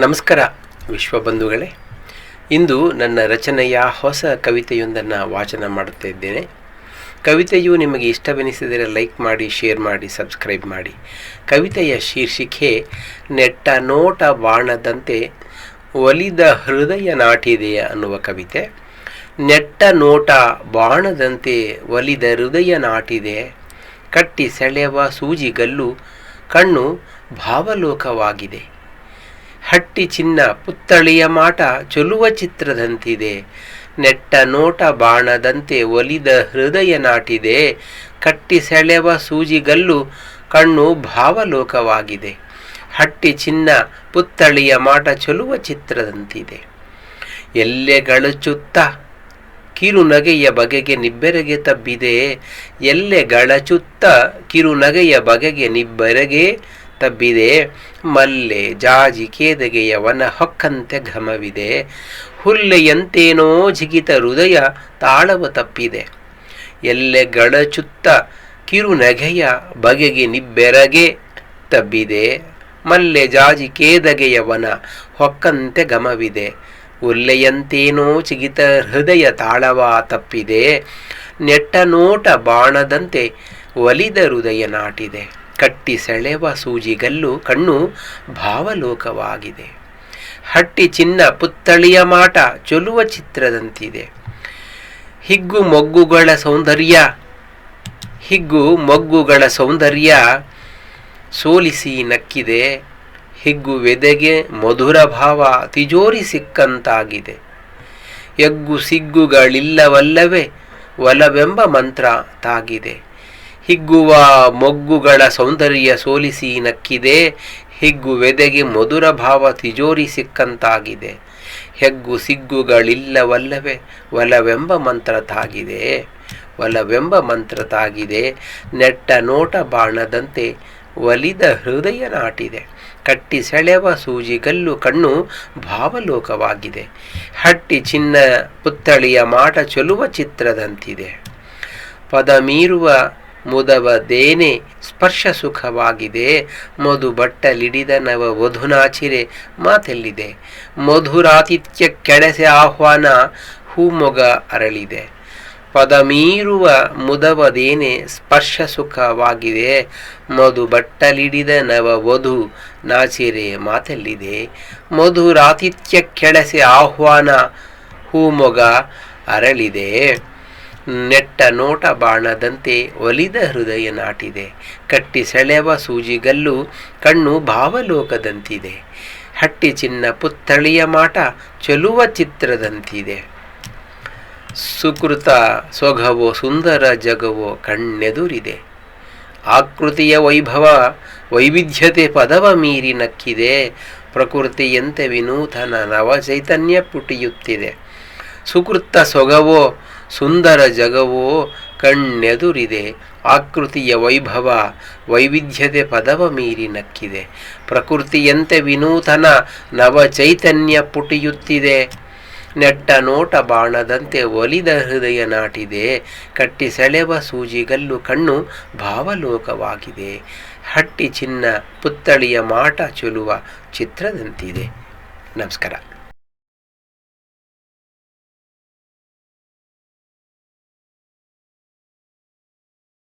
ನಮಸ್ಕಾರ ವಿಶ್ವಬಂಧುಗಳೇ ಇಂದು ನನ್ನ ರಚನೆಯ ಹೊಸ ಕವಿತೆಯೊಂದನ್ನು ವಾಚನ ಮಾಡುತ್ತಾ ಇದ್ದೇನೆ. ಕವಿತೆಯು ನಿಮಗೆ ಇಷ್ಟವೆನಿಸಿದರೆ ಲೈಕ್ ಮಾಡಿ, ಶೇರ್ ಮಾಡಿ, ಸಬ್ಸ್ಕ್ರೈಬ್ ಮಾಡಿ. ಕವಿತೆಯ ಶೀರ್ಷಿಕೆ, ನೆಟ್ಟ ನೋಟ ಬಾಣದಂತೆ ಒಲಿದ ಹೃದಯ ನಾಟಿದೆ ಅನ್ನುವ ಕವಿತೆ. ನೆಟ್ಟ ನೋಟ ಬಾಣದಂತೆ ಒಲಿದ ಹೃದಯ ನಾಟಿದೆ. ಕಟ್ಟಿ ಸೆಳೆವ ಸೂಜಿಗಲ್ಲು ಕಣ್ಣು ಭಾವಲೋಕವಾಗಿದೆ. ಹಟ್ಟಿ ಚಿನ್ನ ಪುತ್ತಳಿಯ ಮಾಟ ಚೊಲುವ ಚಿತ್ರದಂತಿದೆ. ನೆಟ್ಟ ನೋಟ ಬಾಣದಂತೆ ಒಲಿದ ಹೃದಯ ನಾಟಿದೆ. ಕಟ್ಟಿ ಸೆಳೆವ ಸೂಜಿಗಲ್ಲು ಕಣ್ಣು ಭಾವಲೋಕವಾಗಿದೆ. ಹಟ್ಟಿ ಚಿನ್ನ ಪುತ್ತಳಿಯ ಮಾಟ ಚೊಲುವ ಚಿತ್ರದಂತಿದೆ. ಎಲ್ಲೆ ಗಳಚುತ್ತ ಕಿರುನಗೆಯ ಬಗೆಗೆ ನಿಬ್ಬೆರಗೆ ತಬ್ಬಿದೆ. ಎಲ್ಲೆ ಗಳಚುತ್ತ ಕಿರುನಗೆಯ ಬಗೆಗೆ ನಿಬ್ಬೆರಗೆ ತಬ್ಬಿದೆ. ಮಲ್ಲೆ ಜಾಜಿ ಕೇದಗೆಯವನ ಹೊಕ್ಕಂತೆ ಘಮವಿದೆ ಹುಲ್ಲೆಯಂತೇನೋ ಜಿಗಿತ ಹೃದಯ ತಾಳವ ತಪ್ಪಿದೆ. ಎಲ್ಲೆ ಗಳಚುತ್ತ ಕಿರುನಗೆಯ ಬಗೆಗೆ ನಿಬ್ಬೆರಗೆ ತಬ್ಬಿದೆ. ಮಲ್ಲೆ ಜಾಜಿ ಕೇದಗೆಯವನ ಹೊಕ್ಕಂತೆ ಘಮವಿದೆ. ಉಲ್ಲೆಯಂತೇನೋ ಚಿಗಿತ ಹೃದಯ ತಾಳವ ತಪ್ಪಿದೆ. ನೆಟ್ಟ ನೋಟ ಬಾಣದಂತೆ ಒಲಿದ ಹೃದಯ ನಾಟಿದೆ. ಕಟ್ಟಿ ಸೆಳೆವ ಸೂಜಿಗಲ್ಲು ಕಣ್ಣು ಭಾವಲೋಕವಾಗಿದೆ. ಹಟ್ಟಿ ಚಿನ್ನ ಪುತ್ತಳಿಯ ಮಾಟ ಚೊಲುವ ಚಿತ್ರದಂತಿದೆ. ಹಿಗ್ಗು ಮೊಗ್ಗುಗಳ ಸೌಂದರ್ಯ, ಹಿಗ್ಗು ಮೊಗ್ಗುಗಳ ಸೌಂದರ್ಯ ಸೋಲಿಸಿ ನಕ್ಕಿದೆ. ಹಿಗ್ಗು ವೆದೆಗೆ ಮಧುರ ಭಾವ ತಿಜೋರಿ ಸಿಕ್ಕಂತಾಗಿದೆ. ಎಗ್ಗು ಸಿಗ್ಗುಗಳಿಲ್ಲವಲ್ಲವೇ, ಒಲವೆಂಬ ಮಂತ್ರ ತಾಗಿದೆ. ಹಿಗ್ಗುವ ಮೊಗ್ಗುಗಳ ಸೌಂದರ್ಯ ಸೋಲಿಸಿ ನಕ್ಕಿದೆ, ಹಿಗ್ಗು ವೆದೆಗೆ ಮಧುರ ಭಾವ ತಿಜೋರಿ ಸಿಕ್ಕಂತಾಗಿದೆ. ಹೆಗ್ಗು ಸಿಗ್ಗುಗಳಿಲ್ಲವಲ್ಲವೇ, ಒಲವೆಂಬ ಮಂತ್ರ ತಾಗಿದೆ. ಒಲವೆಂಬ ಮಂತ್ರ ತಾಗಿದೆ, ನೆಟ್ಟ ನೋಟ ಬಾಣದಂತೆ ಒಲಿದ ಹೃದಯ ನಾಟಿದೆ. ಕಟ್ಟಿ ಸೆಳೆವ ಸೂಜಿಗಲ್ಲು ಕಣ್ಣು ಭಾವಲೋಕವಾಗಿದೆ. ಹಟ್ಟಿ ಚಿನ್ನ ಪುತ್ಥಳಿಯ ಮಾಟ ಚೊಲುವ ಚಿತ್ರದಂತಿದೆ. ಪದ ಮೀರುವ ಮುದವದೇನೆ ಸ್ಪರ್ಶ ಸುಖವಾಗಿದೆ. ಮಧು ಬಟ್ಟಲಿಡಿದ ನವ ವಧುನಾಚಿರೆ ಮಾತೆಲ್ಲಿದೆ. ಮಧುರಾತಿಥ್ಯ ಕೆಡಸೆ ಆಹ್ವಾನ ಹೂಮೊಗ ಅರಳಿದೆ. ಪದ ಮೀರುವ ಮುದವದೇನೆ ಸ್ಪರ್ಶ ಸುಖವಾಗಿದೆ. ಮಧು ಬಟ್ಟಲಿಡಿದ ನವ ವಧು ನಾಚಿರೆ ಮಾತೆಲ್ಲಿದೆ. ಮಧುರಾತಿಥ್ಯ ಕೆಡಸೆ ಆಹ್ವಾನ ಹೂಮೊಗ ಅರಳಿದೆ. ನೆಟ್ಟ ನೋಟ ಬಾಣದಂತೆ ಒಲಿದ ಹೃದಯ ನಾಟಿದೆ. ಕಟ್ಟಿ ಸೆಳೆವ ಸೂಜಿಗಲ್ಲು ಕಣ್ಣು ಭಾವಲೋಕದಂತಿದೆ. ಹಟ್ಟಿ ಚಿನ್ನ ಪುತ್ತಳಿಯ ಮಾಟ ಚೆಲುವ ಚಿತ್ರದಂತಿದೆ. ಸುಕೃತ ಸೊಗವೋ ಸುಂದರ ಜಗವೋ ಕಣ್ಣೆದುರಿದೆ. ಆಕೃತಿಯ ವೈಭವ ವೈವಿಧ್ಯತೆ ಪದವ ಮೀರಿ ನಕ್ಕಿದೆ. ಪ್ರಕೃತಿಯಂತೆ ವಿನೂತನ ನವ ಚೈತನ್ಯ ಪುಟಿಯುತ್ತಿದೆ. ಸುಕೃತ ಸೊಗವೋ ಸುಂದರ ಜಗವೋ ಕಣ್ಣೆದುರಿದೆ, ಆಕೃತಿಯ ವೈಭವ ವೈವಿಧ್ಯತೆ ಪದವ ಮೀರಿ ನಕ್ಕಿದೆ. ಪ್ರಕೃತಿಯಂತೆ ವಿನೂತನ ನವ ಚೈತನ್ಯ ಪುಟಿಯುತ್ತಿದೆ. ನೆಟ್ಟ ನೋಟ ಬಾಣದಂತೆ ಒಲಿದ ಹೃದಯ ನಾಟಿದೆ. ಕಟ್ಟಿ ಸೆಳೆವ ಸೂಜಿಗಲ್ಲು ಕಣ್ಣು ಭಾವಲೋಕವಾಗಿದೆ. ಹಟ್ಟಿ ಚಿನ್ನ ಪುತ್ತಳಿಯ ಮಾಟ ಚೊಲುವ ಚಿತ್ರದಂತಿದೆ. ನಮಸ್ಕಾರ.